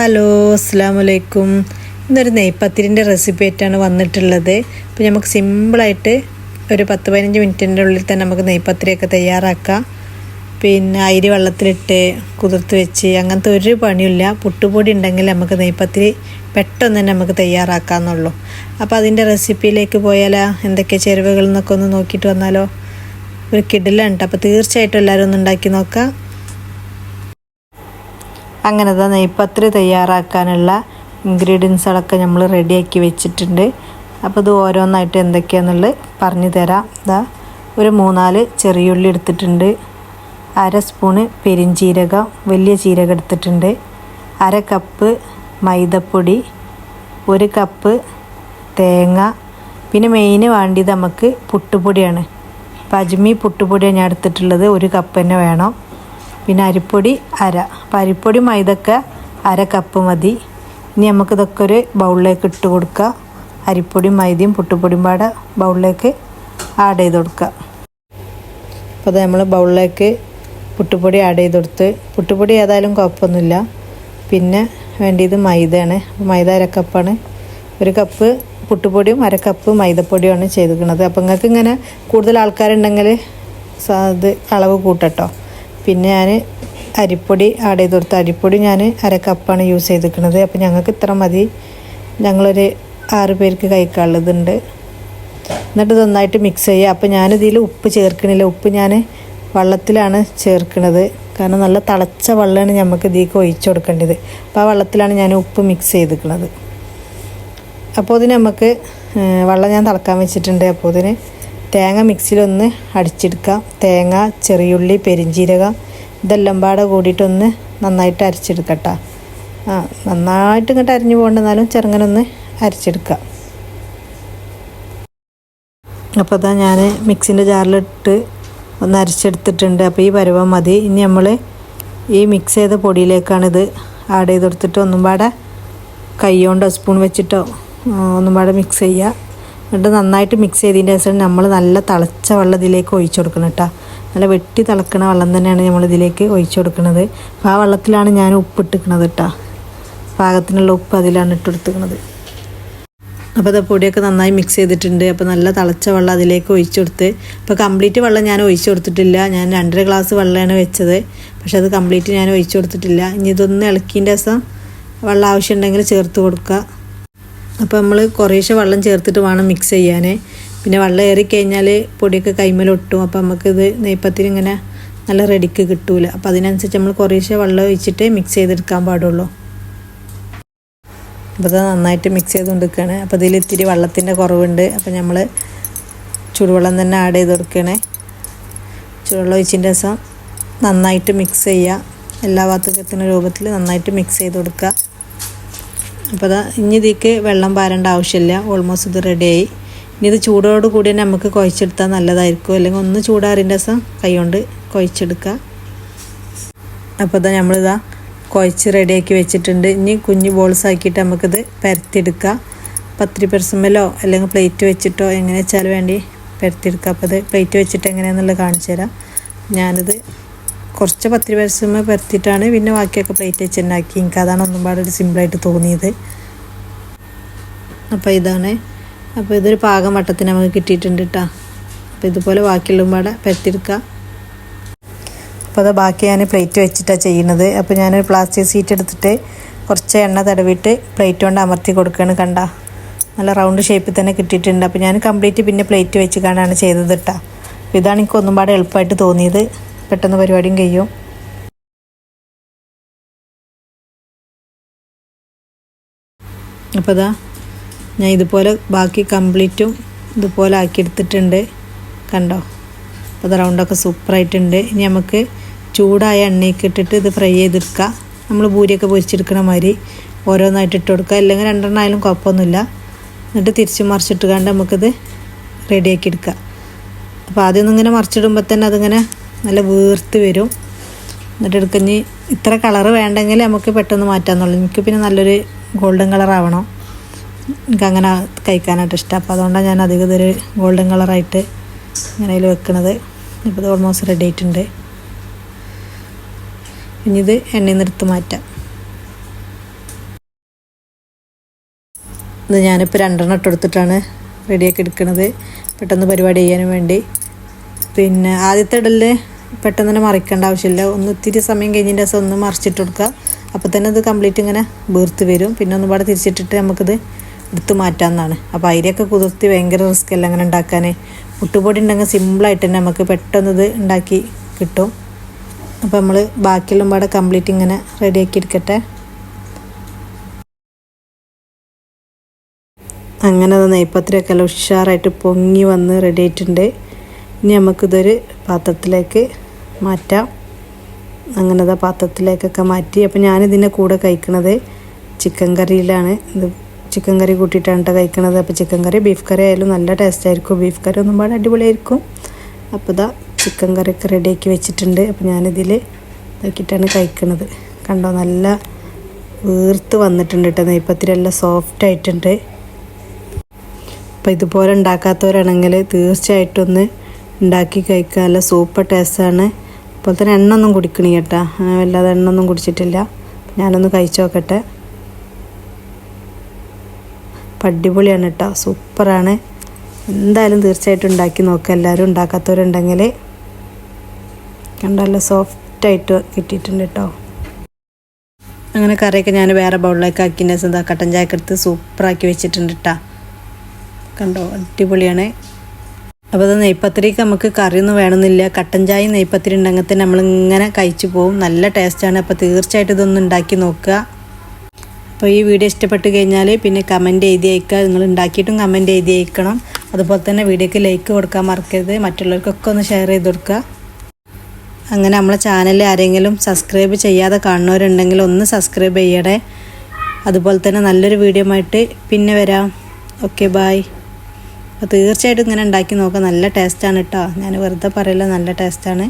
Hello അസ്സാം വലൈക്കും ഇന്നൊരു നെയ്പ്പത്തിരിന്റെ റെസിപ്പി ആയിട്ടാണ് വന്നിട്ടുള്ളത്. അപ്പോൾ നമുക്ക് സിമ്പിളായിട്ട് ഒരു പത്ത് പതിനഞ്ച് മിനിറ്റിന്റെ ഉള്ളിൽ തന്നെ നമുക്ക് നെയ്പ്പത്തിരിയൊക്കെ തയ്യാറാക്കാം. പിന്നെ അരി വെള്ളത്തിലിട്ട് കുതിർത്ത് വെച്ച് അങ്ങനത്തെ ഒരു പണിയില്ല പുട്ടുപൊടി ഉണ്ടെങ്കിൽ നമുക്ക് നെയ്പ്പത്തിരി പെട്ടെന്ന് തന്നെ നമുക്ക് തയ്യാറാക്കാമെന്നുള്ളൂ അപ്പോൾ അതിന്റെ റെസിപ്പിയിലേക്ക് പോയാലോ? എന്തൊക്കെ ചേരുവകൾ എന്നൊക്കെ ഒന്ന് നോക്കിയിട്ട് വന്നാലോ? ഒരു കിടിലുണ്ട് അപ്പോൾ തീർച്ചയായിട്ടും എല്ലാവരും ഒന്ന് ഉണ്ടാക്കി നോക്കാം. അങ്ങനെ തന്നെ നെയ്പത്രി തയ്യാറാക്കാനുള്ള ഇൻഗ്രീഡിയൻസുകളൊക്കെ നമ്മൾ റെഡിയാക്കി വെച്ചിട്ടുണ്ട്. അപ്പോൾ ഇത് ഓരോന്നായിട്ട് എന്തൊക്കെയാണെന്നുള്ളത് പറഞ്ഞു തരാം. ഇതാ ഒരു മൂന്നാൽ ചെറിയുള്ളി എടുത്തിട്ടുണ്ട്. അര സ്പൂണ് പെരിഞ്ചീരകം വലിയ ജീരകം എടുത്തിട്ടുണ്ട്. അര കപ്പ് മൈദപ്പൊടി ഒരു കപ്പ് തേങ്ങ. പിന്നെ മെയിൻ വേണ്ടിയത് നമുക്ക് പുട്ടുപൊടിയാണ്. അപ്പം അജ്മി പുട്ടുപൊടിയാണ് ഞാൻ എടുത്തിട്ടുള്ളത്. ഒരു കപ്പ് തന്നെ വേണം. പിന്നെ അരിപ്പൊടി അര. അപ്പം അരിപ്പൊടി മൈദക്ക അര കപ്പ് മതി. ഇനി നമുക്കിതൊക്കെ ഒരു ബൗളിലേക്ക് ഇട്ട് കൊടുക്കുക. അരിപ്പൊടിയും മൈദയും പുട്ടുപൊടിയും പാടെ ബൗളിലേക്ക് ആഡ് ചെയ്ത് കൊടുക്കുക. അപ്പോൾ അത് നമ്മൾ ബൗളിലേക്ക് പുട്ടുപൊടി ആഡ് ചെയ്ത് കൊടുത്ത്. പുട്ടുപൊടി ഏതായാലും കുഴപ്പമൊന്നുമില്ല. പിന്നെ വേണ്ടിയത് മൈദയാണ്. മൈദ അര കപ്പാണ് ഒരു കപ്പ് പുട്ടുപൊടിയും അര കപ്പ് മൈദപ്പൊടിയുമാണ് ചെയ്തിരിക്കുന്നത്. അപ്പോൾ നിങ്ങൾക്ക് ഇങ്ങനെ കൂടുതൽ ആൾക്കാരുണ്ടെങ്കിൽ ഇത് അളവ് കൂട്ടട്ടോ. പിന്നെ ഞാൻ അരിപ്പൊടി ആഡ് ചെയ്ത് കൊടുത്ത. അരിപ്പൊടി ഞാൻ അര കപ്പാണ് യൂസ് ചെയ്തിരിക്കുന്നത്. അപ്പോൾ ഞങ്ങൾക്ക് ഇത്ര മതി. ഞങ്ങളൊരു ആറ് പേർക്ക് കഴിക്കാനുള്ളതുണ്ട്. എന്നിട്ട് നന്നായിട്ട് മിക്സ് ചെയ്യുക. അപ്പോൾ ഞാനിതിൽ ഉപ്പ് ചേർക്കണില്ല. ഉപ്പ് ഞാൻ വെള്ളത്തിലാണ് ചേർക്കുന്നത് കാരണം നല്ല തിളച്ച വെള്ളമാണ് നമുക്ക് ഇതിലേക്ക് ഒഴിച്ചു കൊടുക്കേണ്ടത്. അപ്പോൾ ആ വെള്ളത്തിലാണ് ഞാൻ ഉപ്പ് മിക്സ് ചെയ്തിരിക്കുന്നത്. അപ്പോൾ ഇതിന് നമുക്ക് വെള്ളം ഞാൻ തിളക്കാൻ വെച്ചിട്ടുണ്ട്. അപ്പോൾ ഇതിന് തേങ്ങ മിക്സിയിലൊന്ന് അടിച്ചെടുക്കാം തേങ്ങ ചെറിയുള്ളി പെരിഞ്ചീരകം ഇതെല്ലാം പാടെ കൂടിയിട്ടൊന്ന് നന്നായിട്ട് അരച്ചെടുക്കട്ടോ. ആ നന്നായിട്ട് ഇങ്ങോട്ട് അരിഞ്ഞു പോകണ്ടെന്നാലും ചെറുങ്ങനൊന്ന് അരച്ചെടുക്കാം അപ്പോൾ അതാ ഞാൻ മിക്സിന്റെ ജാറിലിട്ട് ഒന്ന് അരച്ചെടുത്തിട്ടുണ്ട്. അപ്പോൾ ഈ പരുവം മതി. ഇനി നമ്മൾ ഈ മിക്സ് ചെയ്ത പൊടിയിലേക്കാണിത് ആഡ് ചെയ്ത് കൊടുത്തിട്ട് ഒന്നും പാടെ കൈ കൊണ്ടോ സ്പൂൺ വെച്ചിട്ടോ ഒന്നും പാടെ മിക്സ് ചെയ്യുക. എന്നിട്ട് നന്നായിട്ട് മിക്സ് ചെയ്തതിന്റെ ശേഷം നമ്മൾ നല്ല തിളച്ച വെള്ളം ഇതിലേക്ക് ഒഴിച്ചു കൊടുക്കണം കേട്ടോ. നല്ല വെട്ടി തിളക്കണ വെള്ളം തന്നെയാണ് നമ്മൾ ഇതിലേക്ക് ഒഴിച്ചു കൊടുക്കുന്നത് അപ്പോൾ ആ വെള്ളത്തിലാണ് ഞാൻ ഉപ്പ് ഇട്ടിക്കണത് കേട്ടോ. പാകത്തിനുള്ള ഉപ്പ് അതിലാണ് ഇട്ട് കൊടുത്തിരിക്കുന്നത് അപ്പോൾ അത് പൊടിയൊക്കെ നന്നായി മിക്സ് ചെയ്തിട്ടുണ്ട്. അപ്പോൾ നല്ല തിളച്ച വെള്ളം അതിലേക്ക് ഒഴിച്ചു കൊടുത്ത്. ഇപ്പോൾ കംപ്ലീറ്റ് വെള്ളം ഞാൻ ഒഴിച്ചു കൊടുത്തിട്ടില്ല. ഞാൻ രണ്ടര ഗ്ലാസ് വെള്ളമാണ് വെച്ചത്. പക്ഷെ അത് കംപ്ലീറ്റ് ഞാൻ ഒഴിച്ചു കൊടുത്തിട്ടില്ല. ഇനി ഇതൊന്ന് ഇളക്കിന്റെ ദിവസം വെള്ളം ആവശ്യമുണ്ടെങ്കിൽ ചേർത്ത് കൊടുക്കുക. അപ്പോൾ നമ്മൾ കുറേശ്ശെ വെള്ളം ചേർത്തിട്ട് വേണം മിക്സ് ചെയ്യാൻ പിന്നെ വെള്ളം ഏറി കഴിഞ്ഞാൽ പൊടിയൊക്കെ കൈമലൊട്ടും അപ്പോൾ നമുക്കിത് നെയ്പ്പത്തിന് ഇങ്ങനെ നല്ല റെഡിക്ക് കിട്ടൂല. അപ്പോൾ അതിനനുസരിച്ച് നമ്മൾ കുറേശ്ശെ വെള്ളം ഒഴിച്ചിട്ട് മിക്സ് ചെയ്തെടുക്കാൻ പാടുള്ളൂ. അപ്പോൾ ഇത് നന്നായിട്ട് മിക്സ് ചെയ്തുകൊണ്ടിരിക്കുകയാണ് അപ്പോൾ ഇതിൽ ഇത്തിരി വെള്ളത്തിന്റെ കുറവുണ്ട്. അപ്പോൾ നമ്മൾ ചൂടുവെള്ളം തന്നെ ആഡ് ചെയ്ത് കൊടുക്കണേ ചൂടുവെള്ളം ഒഴിച്ചിന്റെ ദിവസം നന്നായിട്ട് മിക്സ് ചെയ്യുക എല്ലാ എത്തുന്ന രൂപത്തിൽ നന്നായിട്ട് മിക്സ് ചെയ്ത് കൊടുക്കുക അപ്പോൾ അതാ ഇനി ഇതിലേക്ക് വെള്ളം പാരേണ്ട ആവശ്യമില്ല. ഓൾമോസ്റ്റ് ഇത് റെഡിയായി ഇനി ഇത് ചൂടോട് കൂടി തന്നെ നമുക്ക് കുഴച്ചെടുത്താൽ നല്ലതായിരിക്കും. അല്ലെങ്കിൽ ഒന്ന് ചൂടാറിന്റെ കൈ കൊണ്ട് കുഴച്ചെടുക്കുക അപ്പോൾ ഇതാ നമ്മളിതാ കുഴച്ച് റെഡിയാക്കി വെച്ചിട്ടുണ്ട്. ഇനി കുഞ്ഞ് ബോൾസ് ആക്കിയിട്ട് നമുക്കിത് പരത്തിയെടുക്കുക പത്തിരി പെർസമ്മലോ അല്ലെങ്കിൽ പ്ലേറ്റ് വെച്ചിട്ടോ എങ്ങനെ വെച്ചാൽ വേണ്ടി പരത്തിയെടുക്കുക അപ്പോൾ ഇത് പ്ലേറ്റ് വെച്ചിട്ട് എങ്ങനെയാണെന്നുള്ളത് കാണിച്ചു തരാം ഞാനിത് കുറച്ച് പത്തിരി പരസ്യം പരത്തിയിട്ടാണ് പിന്നെ ബാക്കിയൊക്കെ പ്ലേറ്റ് വെച്ച് തന്നെ എനിക്ക് അതാണ് ഒന്നും പാടെ ഒരു സിമ്പിളായിട്ട് തോന്നിയത്. അപ്പോൾ ഇതാണ്. അപ്പോൾ ഇതൊരു പാകം വട്ടത്തിന് നമുക്ക് കിട്ടിയിട്ടുണ്ട് കേട്ടോ അപ്പോൾ ഇതുപോലെ ബാക്കിയുള്ള പാടെ പരത്തിയെടുക്കുക അപ്പോൾ അത് ബാക്കി ഞാൻ പ്ലേറ്റ് വെച്ചിട്ടാണ് ചെയ്യുന്നത്. അപ്പോൾ ഞാനൊരു പ്ലാസ്റ്റിക് സീറ്റ് എടുത്തിട്ട് കുറച്ച് എണ്ണ തടവിയിട്ട് പ്ലേറ്റ് കൊണ്ട് അമർത്തി കൊടുക്കുകയാണ് കണ്ട. നല്ല റൗണ്ട് ഷേപ്പിൽ തന്നെ കിട്ടിയിട്ടുണ്ട്. അപ്പോൾ ഞാൻ കംപ്ലീറ്റ് പിന്നെ പ്ലേറ്റ് വെച്ച് കാണാണ് ചെയ്തത് കേട്ടോ ഇതാണ് എനിക്ക് ഒന്നും പാടെ എളുപ്പമായിട്ട് തോന്നിയത്. പെട്ടെന്ന് പരിപാടിയും കഴിയും. അപ്പോൾ ഇതാ ഞാൻ ഇതുപോലെ ബാക്കി കംപ്ലീറ്റും ഇതുപോലെ ആക്കി എടുത്തിട്ടുണ്ട് കണ്ടോ? അപ്പോൾ അത് റൗണ്ടൊക്കെ സൂപ്പറായിട്ടുണ്ട്. ഇനി നമുക്ക് ചൂടായ എണ്ണയ്ക്ക് ഇട്ടിട്ട് ഇത് ഫ്രൈ ചെയ്തെടുക്കുക നമ്മൾ പൂരിയൊക്കെ പൊരിച്ചെടുക്കണ മാതിരി ഓരോന്നായിട്ട് ഇട്ട് കൊടുക്കുക അല്ലെങ്കിൽ രണ്ടെണ്ണം ആയാലും കുഴപ്പമൊന്നുമില്ല. എന്നിട്ട് തിരിച്ച് മറിച്ചിട്ട് കണ്ട് നമുക്കിത് റെഡിയാക്കി എടുക്കുക അപ്പോൾ ആദ്യം ഇങ്ങനെ മറിച്ചിടുമ്പോൾ തന്നെ അതിങ്ങനെ നല്ല വീർത്ത് വരും. എന്നിട്ട് എടുക്കഞ്ഞ് ഇത്ര കളറ് വേണ്ടെങ്കിൽ നമുക്ക് പെട്ടെന്ന് മാറ്റാമെന്നുള്ളൂ എനിക്ക് പിന്നെ നല്ലൊരു ഗോൾഡൻ കളർ ആവണം. എനിക്ക് അങ്ങനെ കഴിക്കാനായിട്ട് ഇഷ്ടം. അപ്പോൾ അതുകൊണ്ടാണ് ഞാൻ അധികം ഇതൊരു ഗോൾഡൻ കളറായിട്ട് ഇങ്ങനെ അതിൽ വെക്കണത്. ഇപ്പോൾ ഇത് ഓൾമോസ്റ്റ് റെഡി ആയിട്ടുണ്ട്. ഇനി ഇത് എണ്ണയിൽ നിന്ന് എടുത്ത് മാറ്റാം. ഇത് ഞാനിപ്പോൾ രണ്ടെണ്ണം ഇട്ടെടുത്തിട്ടാണ് റെഡിയാക്കി എടുക്കുന്നത് പെട്ടെന്ന് പരിപാടി ചെയ്യാനും വേണ്ടി. പിന്നെ ആദ്യത്തെ ഇടലിൽ പെട്ടെന്ന് തന്നെ മറിക്കേണ്ട ആവശ്യമില്ല. ഒന്ന് ഇത്തിരി സമയം കഴിഞ്ഞതിന്റെ ദിവസം ഒന്ന് മറിച്ചിട്ട് കൊടുക്കുക. അപ്പോൾ തന്നെ അത് കംപ്ലീറ്റ് ഇങ്ങനെ വീർത്ത് വരും. പിന്നെ ഒന്നും പാടെ തിരിച്ചിട്ടിട്ട് നമുക്കിത് എടുത്ത് മാറ്റാമെന്നാണ് അപ്പോൾ അരിയൊക്കെ കുതിർത്തി ഭയങ്കര റിസ്ക് അല്ല അങ്ങനെ ഉണ്ടാക്കാൻ മുട്ടുപൊടി ഉണ്ടെങ്കിൽ സിമ്പിളായിട്ട് തന്നെ നമുക്ക് പെട്ടെന്ന് ഇത് ഉണ്ടാക്കി കിട്ടും. അപ്പോൾ നമ്മൾ ബാക്കിയെല്ലാം പാടെ കംപ്ലീറ്റ് ഇങ്ങനെ റെഡിയാക്കി എടുക്കട്ടെ. അങ്ങനെ അത് നെയ്പ്പത്തിരിയൊക്കെ എല്ലാം ഉഷാറായിട്ട് പൊങ്ങി വന്ന് റെഡി ആയിട്ടുണ്ട്. ഇനി നമുക്കിതൊരു പാത്രത്തിലേക്ക് മാറ്റാം. അങ്ങനെ അതാ പാത്രത്തിലേക്കൊക്കെ മാറ്റി. അപ്പോൾ ഞാനിതിന്റെ കൂടെ കഴിക്കണത് ചിക്കൻ കറിയിലാണ്. ഇത് ചിക്കൻ കറി കൂട്ടിയിട്ടാണ് കേട്ടോ കഴിക്കണത്. അപ്പോൾ ചിക്കൻ കറി ബീഫ് കറി ആയാലും നല്ല ടേസ്റ്റ് ആയിരിക്കും. ബീഫ് കറി ഒന്നും പാടെ അടിപൊളിയായിരിക്കും. അപ്പോൾ ഇതാ ചിക്കൻ കറിയൊക്കെ റെഡിയാക്കി വെച്ചിട്ടുണ്ട്. അപ്പോൾ ഞാനിതിൽ ഇതാക്കിയിട്ടാണ് കഴിക്കണത്. കണ്ടോ നല്ല വീർത്ത് വന്നിട്ടുണ്ട് കേട്ടോ നെയ്പ്പത്തിലെല്ലാം സോഫ്റ്റ് ആയിട്ടുണ്ട്. അപ്പോൾ ഇതുപോലെ ഉണ്ടാക്കാത്തവരാണെങ്കിൽ തീർച്ചയായിട്ടും ഒന്ന് ഉണ്ടാക്കി കഴിക്കാൻ നല്ല സൂപ്പർ ടേസ്റ്റാണ്. അതുപോലെ തന്നെ എണ്ണ ഒന്നും കുടിക്കണി കേട്ടാ വല്ലാതെ എണ്ണ ഒന്നും കുടിച്ചിട്ടില്ല. ഞാനൊന്ന് കഴിച്ചു നോക്കട്ടെ. അപ്പം അടിപൊളിയാണ് കേട്ടോ. സൂപ്പറാണ്. എന്തായാലും തീർച്ചയായിട്ടും ഉണ്ടാക്കി നോക്കുക എല്ലാവരും ഉണ്ടാക്കാത്തവരുണ്ടെങ്കിൽ കണ്ടല്ലോ സോഫ്റ്റായിട്ട് കിട്ടിയിട്ടുണ്ട് കേട്ടോ. അങ്ങനെ കറിയൊക്കെ ഞാൻ വേറെ ബൗളിലേക്ക് ആക്കിന്റെ കട്ടൻ ചായക്കെടുത്ത് സൂപ്പറാക്കി വെച്ചിട്ടുണ്ട് കേട്ടോ. കണ്ടോ അടിപൊളിയാണ്. അപ്പോൾ അത് നെയ്പ്പത്തിരിക്ക് നമുക്ക് കറിയൊന്നും വേണമെന്നില്ല. കട്ടൻ ചായ നെയ്പ്പത്തിരി ഉണ്ടെങ്കിൽ തന്നെ നമ്മളിങ്ങനെ കഴിച്ചു പോകും നല്ല ടേസ്റ്റാണ് അപ്പോൾ തീർച്ചയായിട്ടും ഇതൊന്ന് ഉണ്ടാക്കി നോക്കുക. അപ്പോൾ ഈ വീഡിയോ ഇഷ്ടപ്പെട്ട് കഴിഞ്ഞാൽ പിന്നെ കമന്റ് എഴുതി അയക്കുക. നിങ്ങൾ ഉണ്ടാക്കിയിട്ടും കമന്റ് എഴുതി അയക്കണം. അതുപോലെ തന്നെ വീഡിയോക്ക് ലൈക്ക് കൊടുക്കാൻ മറക്കരുത്. മറ്റുള്ളവർക്കൊക്കെ ഒന്ന് ഷെയർ ചെയ്ത് കൊടുക്കുക. അങ്ങനെ നമ്മളെ ചാനൽ ആരെങ്കിലും സബ്സ്ക്രൈബ് ചെയ്യാതെ കാണുന്നവരുണ്ടെങ്കിൽ ഒന്ന് സബ്സ്ക്രൈബ് ചെയ്യണേ. അതുപോലെ തന്നെ നല്ലൊരു വീഡിയോ ആയിട്ട് പിന്നെ വരാം. ഓക്കെ ബായ് അപ്പോൾ തീർച്ചയായിട്ടും ഇങ്ങനെ ഉണ്ടാക്കി നോക്കാം. നല്ല ടേസ്റ്റാണ് കേട്ടോ ഞാൻ വെറുതെ പറയില്ല നല്ല ടേസ്റ്റാണ്